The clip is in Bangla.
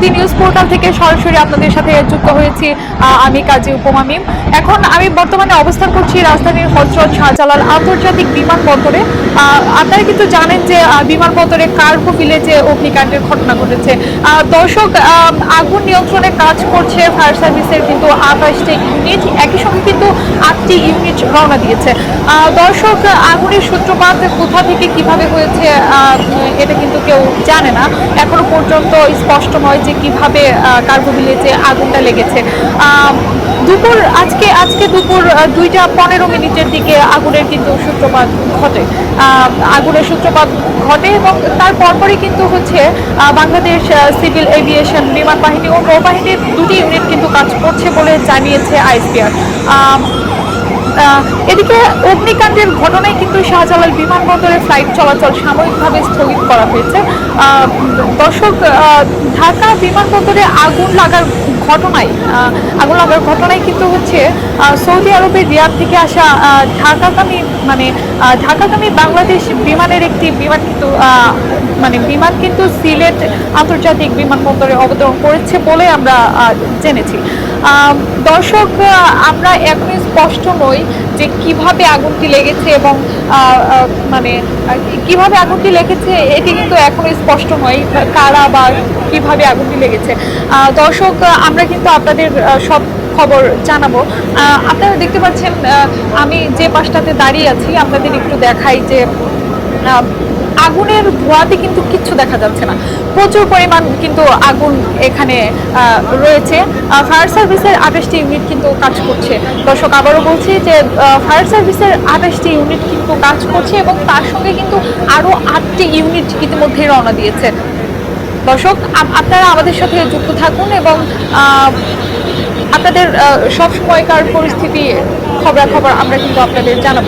দি নিউজ পোর্টাল থেকে সরাসরি আপনাদের সাথে যুক্ত হয়েছি আমি কাজী উপমামিম এখন আমি বর্তমানে অবস্থান করছি রাজধানীর হজরত শাহজালাল আন্তর্জাতিক বিমানবন্দরে। আপনারা কিন্তু জানেন যে বিমানবন্দরে কার্গো ভিলেজে অগ্নিকাণ্ডের ঘটনা ঘটেছে। দর্শক আগুন নিয়ন্ত্রণে কাজ করছে ফায়ার সার্ভিসের কিন্তু আঠাশটি ইউনিট। একই সঙ্গে কিন্তু আটটি ইউনিট রওনা দিয়েছে। দর্শক, আগুনের সূত্রপাত কোথা থেকে কীভাবে হয়েছে এটা কিন্তু কেউ জানে না। এখনও পর্যন্ত স্পষ্ট নয় যে কীভাবে কার্গো ভিলেজে আগুনটা লেগেছে। দুপুর আজকে আজকে দুপুর দুইটা পনেরো মিনিটের দিকে আগুনের কিন্তু সূত্রপাত ঘটে। আগুনের সূত্রপাত ঘটে এবং তার পরপরই কিন্তু হচ্ছে বাংলাদেশ সিভিল এভিয়েশন বিমান বাহিনী ও নৌবাহিনীর দুটি ইউনিট কিন্তু কাজ করছে বলে জানিয়েছে আইসপিআর আহ, এদিকে অগ্নিকাণ্ডের ঘটনায় কিন্তু শাহজালাল বিমানবন্দরে ফ্লাইট চলাচল সাময়িকভাবে স্থগিত করা হয়েছে। দর্শক ঢাকা বিমানবন্দরে আগুন লাগার ঘটনায় আগুন লাগার ঘটনায় কিন্তু হচ্ছে সৌদি আরবের রিয়াদ থেকে আসা ঢাকাগামী মানে ঢাকাগামী বাংলাদেশ বিমানের একটি বিমান কিন্তু মানে বিমান কিন্তু সিলেট আন্তর্জাতিক বিমানবন্দরে অবতরণ করেছে বলে আমরা জেনেছি। দর্শক আমরা এখনই স্পষ্ট নই যে কীভাবে আগুনটি লেগেছে এবং মানে কীভাবে আগুনটি লেগেছে, এটি কিন্তু এখনই স্পষ্ট নয় কারা বা কীভাবে আগুনটি লেগেছে। দর্শক, আমরা কিন্তু আপনাদের সব খবর জানাব। আপনারা দেখতে পাচ্ছেন আমি যে পাশটাতে দাঁড়িয়ে আছি, আপনাদের একটু দেখাই যে আগুনের ধোঁয়াতে কিন্তু কিচ্ছু দেখা যাচ্ছে না। প্রচুর পরিমাণ কিন্তু আগুন এখানে রয়েছে। ফায়ার সার্ভিসের আঠাশটি ইউনিট কিন্তু কাজ করছে। দর্শক আবারও বলছি যে ফায়ার সার্ভিসের আঠাশটি ইউনিট কিন্তু কাজ করছে এবং তার সঙ্গে কিন্তু আরও আটটি ইউনিট ইতিমধ্যেই রওনা দিয়েছে। দর্শক আপনারা আমাদের সাথে যুক্ত থাকুন এবং আপনাদের সব সময়কার পরিস্থিতি খবরাখবর আমরা কিন্তু আপনাদের জানাব।